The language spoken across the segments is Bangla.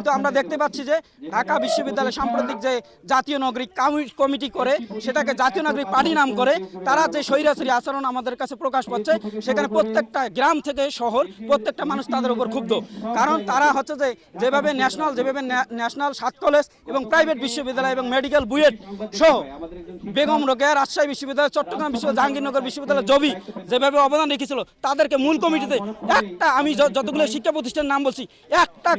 কিন্তু আমরা দেখতে পাচ্ছি যে ঢাকা বিশ্ববিদ্যালয় সাম্প্রতিক যে জাতীয় নাগরিক কমিটি করে, সেটাকে জাতীয় নাগরিক পার্টি নাম করে, তারা যে স্বৈরাচারী আচরণ আমাদের কাছে প্রকাশ পাচ্ছে, সেখানে প্রত্যেকটা গ্রাম থেকে শহর, প্রত্যেকটা মানুষ তাদের উপর ক্ষুব্ধ। কারণ তারা হচ্ছে যে যেভাবে ন্যাশনাল যেভাবে ন্যাশনাল সাত কলেজ এবং প্রাইভেট বিশ্ববিদ্যালয় এবং মেডিকেল বুয়েট সহ বেগম রোকেয়া রাজশাহী বিশ্ববিদ্যালয়, চট্টগ্রাম বিশ্ববিদ্যালয়, জাহাঙ্গীরনগর বিশ্ববিদ্যালয়, জবি যেভাবে অবদান রেখেছিল, তাদেরকে মূল কমিটিতে একটা, আমি যতগুলো শিক্ষা প্রতিষ্ঠানের নাম বলছি, একটা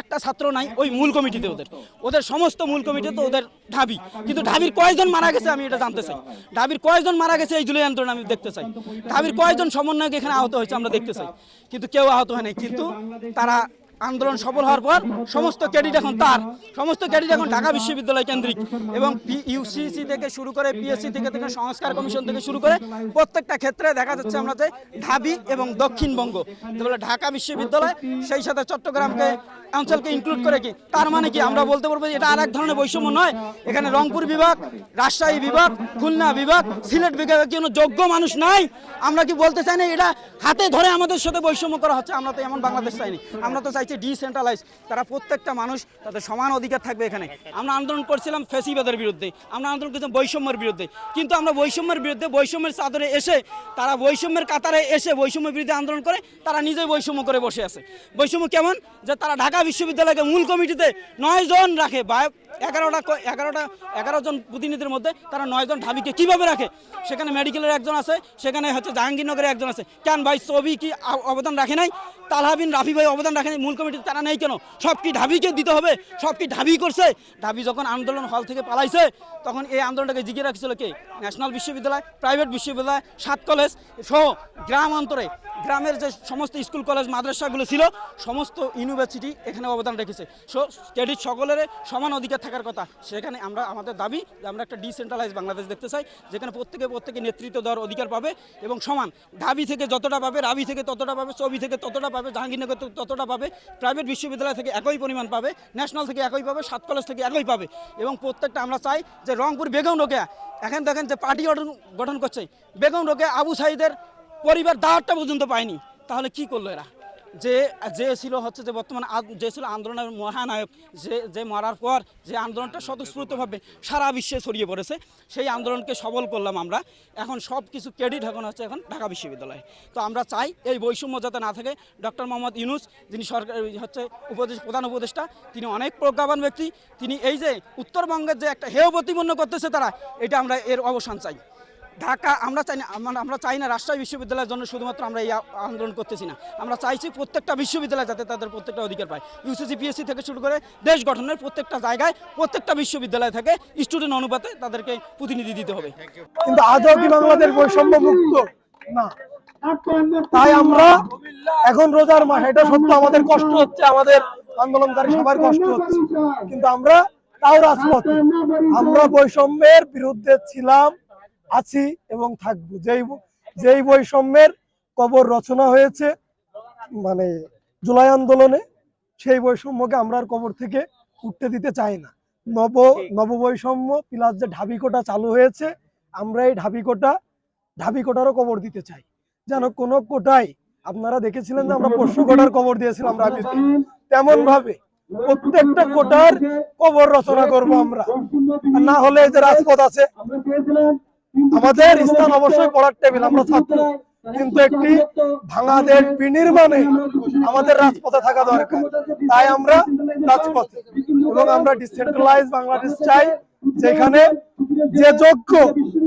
একটা ছাত্র নাই, ওই মূল কমিটিতে ওদের। ওদের সমস্ত মূল কমিটিতে ওদের ঢাবি। কিন্তু ঢাবির কয়েকজন মারা গেছে, আমি এটা জানতে চাই। ঢাবির কয়েকজন মারা গেছে, এই জুলাই আন্দোলন আমি দেখতে চাই। ঢাবির কয়েকজন সমন্বয়ক এখানে আহত হয়েছে, আমরা দেখতে চাই। কিন্তু কেউ আহত হয় নাই। কিন্তু তারা আন্দোলন সফল হওয়ার পর সমস্ত ক্যাডিট এখন তার। সমস্ত ক্যাডিট এখন ঢাকা বিশ্ববিদ্যালয় কেন্দ্রিক। এবং ইউসিসি থেকে শুরু করে পিএসসি থেকে থেকে সংস্কার কমিশন থেকে শুরু করে প্রত্যেকটা ক্ষেত্রে দেখা যাচ্ছে আমরা যে ঢাবি এবং দক্ষিণবঙ্গ। যেগুলো ঢাকা বিশ্ববিদ্যালয়, সেই সাথে চট্টগ্রামকে, অঞ্চলকে ইনক্লুড করে কি? তার মানে কি? আমরা বলতে পারব এটা আর এক ধরনের বৈষম্য নয়। এখানে রংপুর বিভাগ, রাজশাহী বিভাগ, খুলনা বিভাগ, সিলেট বিভাগে কোনো যোগ্য মানুষ নাই। আমরা কি বলতে চাই না, এটা হাতে ধরে আমাদের সাথে বৈষম্য করা হচ্ছে? আমরা তো এমন বাংলাদেশ চাইনি। আমরা তো চাইছি ডিসেন্ট্রালাইজ তারা প্রত্যেকটা মানুষ তাদের সমান অধিকার থাকবে এখানে। আমরা আন্দোলন করছিলাম ফেসিবাদের বিরুদ্ধে, আমরা আন্দোলন করছিলাম বৈষম্যের বিরুদ্ধে। কিন্তু আমরা বৈষম্যের বিরুদ্ধে, বৈষম্যের চাদরে এসে, তারা বৈষম্যের কাতারে এসে বৈষম্যের বিরুদ্ধে আন্দোলন করে, তারা নিজেই বৈষম্য করে বসে আছে। বৈষম্য কেমন? যে তারা ঢাকা বিশ্ববিদ্যালয়কে মূল কমিটিতে নয় জন রাখে, বা এগারোটা এগারোটা, এগারো জন প্রতিনিধির মধ্যে তারা নয় জন ঢাবিকে কীভাবে রাখে? সেখানে মেডিকেলের একজন আছে, সেখানে হচ্ছে জাহাঙ্গীরনগরের একজন আছে। কেন ভাই, ছবি কি অবদান রাখে নাই? তালহাবিন রাফি ভাই অবদান রাখে নাই? মূল কমিটিতে তারা নেই কেন? সব কি ঢাবিকে দিতে হবে সব কি ঢাবি করছে। ঢাবি যখন আন্দোলন হল থেকে পালাইছে, তখন এই আন্দোলনটাকে জিগিয়ে রাখছিল কে? ন্যাশনাল বিশ্ববিদ্যালয়, প্রাইভেট বিশ্ববিদ্যালয়, সাত কলেজ সহ গ্রাম অন্তরে। গ্রামের যে সমস্ত স্কুল, কলেজ, মাদ্রাসাগুলো ছিল, সমস্ত ইউনিভার্সিটি এখানে অবদান রেখেছে। সো ক্রেডিট সকলের সমান অধিকার থাকার কথা। সেখানে আমরা, আমাদের দাবি যে আমরা একটা ডিসেন্ট্রালাইজ বাংলাদেশ দেখতে চাই, যেখানে প্রত্যেকে প্রত্যেকে নেতৃত্ব দেওয়ার অধিকার পাবে এবং সমান। ঢাবি থেকে যতটা পাবে, রাবি থেকে ততটা পাবে চবি থেকে ততটা পাবে, জাহাঙ্গীরনগর থেকে ততটা পাবে প্রাইভেট বিশ্ববিদ্যালয় থেকে একই পরিমাণ পাবে ন্যাশনাল থেকে একই পাবে, সাত কলেজ থেকে একই পাবে। এবং প্রত্যেকটা আমরা চাই যে রংপুর বেগম রোকেয়া, এখন দেখেন যে পার্টি গঠন গঠন করছে। বেগম রোকেয়া, আবু সাইদের পরিবার দাওয়াতটা পর্যন্ত পায়নি। তাহলে কি করল এরা? যে যে ছিল হচ্ছে যে বর্তমান যে ছিল আন্দোলনের মহানায়ক, যে যে মারার পর যে আন্দোলনটা স্বতঃস্ফূর্তভাবে সারা বিশ্বে ছড়িয়ে পড়েছে, সেই আন্দোলনকে সবল করলাম আমরা। এখন সব কিছু ক্রেডিট এখন হচ্ছে এখন ঢাকা বিশ্ববিদ্যালয়ে। তো আমরা চাই এই বৈষম্য যাতে না থাকে, ডক্টর মোহাম্মদ ইউনুস, যিনি সরকার হচ্ছে উপদেশ, প্রধান উপদেষ্টা, তিনি অনেক প্রজ্ঞাবান ব্যক্তি। তিনি এই যে উত্তরবঙ্গের যে একটা হেয় প্রতিপন্ন করতেছে তারা, এটা আমরা এর অবসান চাই। ঢাকা, আমরা চাই না, আমরা- চাই না রাজশাহী বিশ্ববিদ্যালয়ের জন্য শুধুমাত্র আমরা এই আন্দোলন করতেছি না। আমরা চাইছি প্রত্যেকটা বিশ্ববিদ্যালয় যাতে তাদের প্রত্যেকটা অধিকার পায়। ইউসিসি পিএসসি থেকে শুরু করে দেশ গঠনের প্রত্যেকটা জায়গায়, প্রত্যেকটা বিশ্ববিদ্যালয় থেকে স্টুডেন্ট অনুপাতে তাদেরকে প্রতিনিধি দিতে হবে। কিন্তু আজও কি বাংলাদেশ বৈষম্য মুক্ত না। তাই আমরা এখন রোজার মাস, এটা সত্য, আমাদের কষ্ট হচ্ছে, আমাদের আন্দোলনকারী সবার কষ্ট হচ্ছে। কিন্তু আমরা তাও রাজপথ। আমরা বৈষম্যের বিরুদ্ধে ছিলাম। আছি এবং থাকব। যেই যেই বৈষম্যের কবর রচনা হয়েছে মানে জুলাই আন্দোলনে সেই বৈষম্যকে আমরা আর কবর থেকে উঠতে দিতে চাই না। নব নববৈষম্য প্লাস যে ঢাবিকোটা চালু হয়েছে আমরা এই ঢাবি ঢাবিকোটা ঢাবিকোটারও কবর দিতে চাই। যেন কোনো কোটায় আপনারা দেখেছিলেন যে আমরা পশু কোটার কবর দিয়েছিলাম রাবিতে তেমন ভাবে প্রত্যেকটা কোটার কবর রচনা করব আমরা। না হলে যে রাজপথ আছে আমাদের স্থান অবশ্যই পড়ার টেবিল আমরা ছাত্র। কিন্তু একটি ভাঙা দেশ বিনির্মাণে আমাদের রাজপথে থাকা দরকার। তাই আমরা রাজপথে। এবং আমরা ডিসেন্ট্রালাইজ বাংলাদেশ চাই যেখানে যে যোগ্য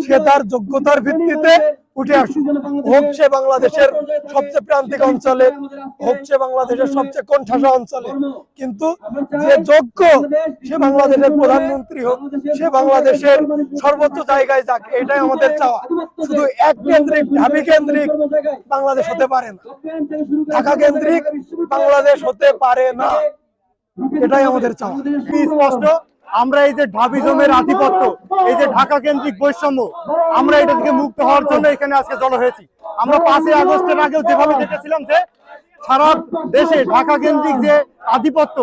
সে তার যোগ্যতার ভিত্তিতে উঠে আসুক সে বাংলাদেশের সবচেয়ে প্রান্তিক অঞ্চলে সে বাংলাদেশের সবচেয়ে কোণঠাসা অঞ্চলে। কিন্তু যে যোগ্য, সে বাংলাদেশের প্রধানমন্ত্রী হোক, সে বাংলাদেশের সর্বোচ্চ জায়গায় যাক, এটাই আমাদের চাওয়া। শুধু এক কেন্দ্রিক, ঢাবি কেন্দ্রিক বাংলাদেশ হতে পারে না। ঢাকা কেন্দ্রিক বাংলাদেশ হতে পারে না। এটাই আমাদের চাওয়া। স্পষ্ট? আমরা এই যে ঢাবিজমের আধিপত্য, এই যে ঢাকা কেন্দ্রিক বৈষম্য, আমরা এটা থেকে মুক্ত হওয়ার জন্য এখানে আজকে জড়ো হয়েছি। আমরা পাঁচই আগস্টের আগেও যেভাবে দেখেছিলাম যে সারা দেশে ঢাকা কেন্দ্রিক যে আধিপত্য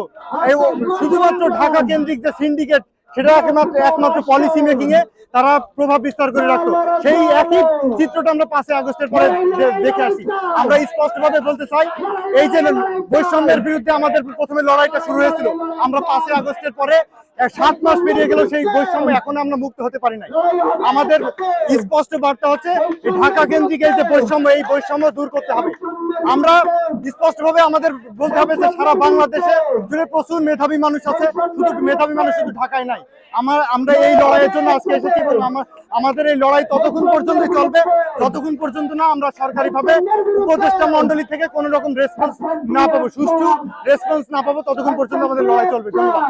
শুধুমাত্র ঢাকা কেন্দ্রিক যে সিন্ডিকেট সেটা একমাত্র একমাত্র পলিসি মেকিং এ তারা প্রভাব বিস্তার করে রাখতো। সেই একই চিত্রটা আমরা পাঁচই আগস্টের পরে দেখে আসি। আমরা স্পষ্টভাবে বলতে চাই, এই যে বৈষম্যের বিরুদ্ধে আমাদের প্রথমে লড়াইটা শুরু হয়েছিল, আমরা পাঁচই আগস্টের পরে সাত মাস পেরিয়ে গেল সেই বৈষম্য এখন আমরা মুক্ত হতে পারি নাই। আমাদের স্পষ্ট বার্তা হচ্ছে ঢাকা কেন্দ্রিক এই যে বৈষম্য, এই বৈষম্য দূর করতে হবে। আমরা স্পষ্টভাবে আমাদের বলতে হবে যে সারা বাংলাদেশে জুড়ে প্রচুর মেধাবী মানুষ আছে, শুধু মেধাবী মানুষ শুধু ঢাকায় নাই। আমার, আমরা এই লড়াইয়ের জন্য আজকে এসেছি এবং আমাদের এই লড়াই ততক্ষণ পর্যন্ত চলবে, যতক্ষণ পর্যন্ত না আমরা সরকারিভাবে উপদেষ্টা মন্ডলী থেকে কোনো রকম রেসপন্স না পাবো, সুষ্ঠু রেসপন্স না পাবো, ততক্ষণ পর্যন্ত আমাদের লড়াই চলবে। ধন্যবাদ।